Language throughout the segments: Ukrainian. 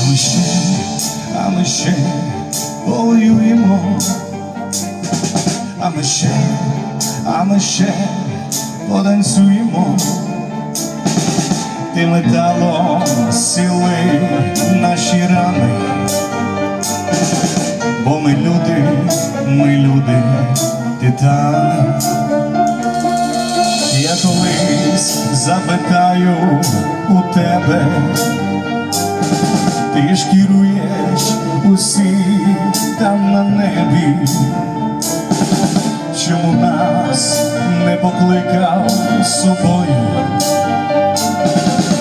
А ми ще, а ми ще повоюємо, а ми ще, а ми ще потанцюємо, ти металом сіли наші рани, бо ми люди, ми люди, титани. Я колись запитаю у тебе. Ти ж керуєш усі там на небі, чому нас не покликав з собою,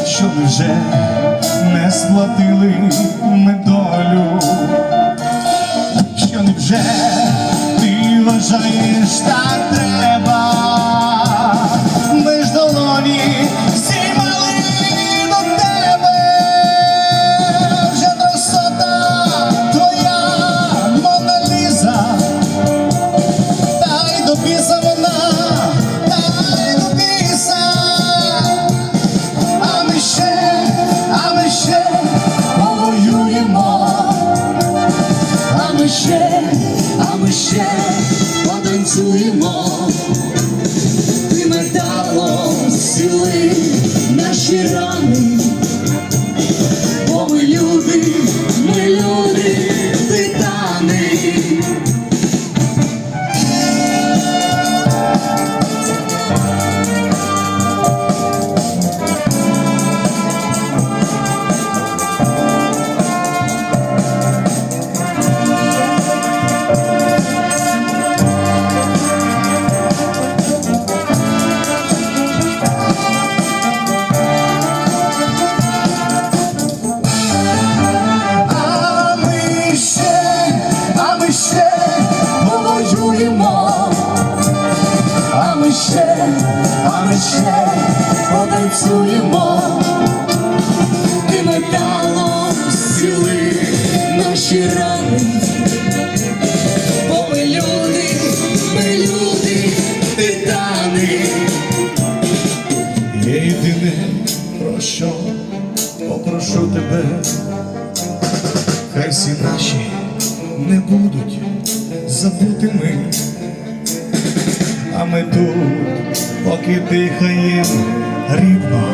що вже не сплатили ми долю, що не вже ти вважаєш так треба, ще потанцюємо. Ти металом сіли наші рани. Ми ще, а ми ще потанцюємо, і металом сіли наші рани, бо ми люди, ми люди, титани. Я єдине про що попрошу тебе. Хай всі наші не будуть забутими, а ми тут, поки дихаєм рівно,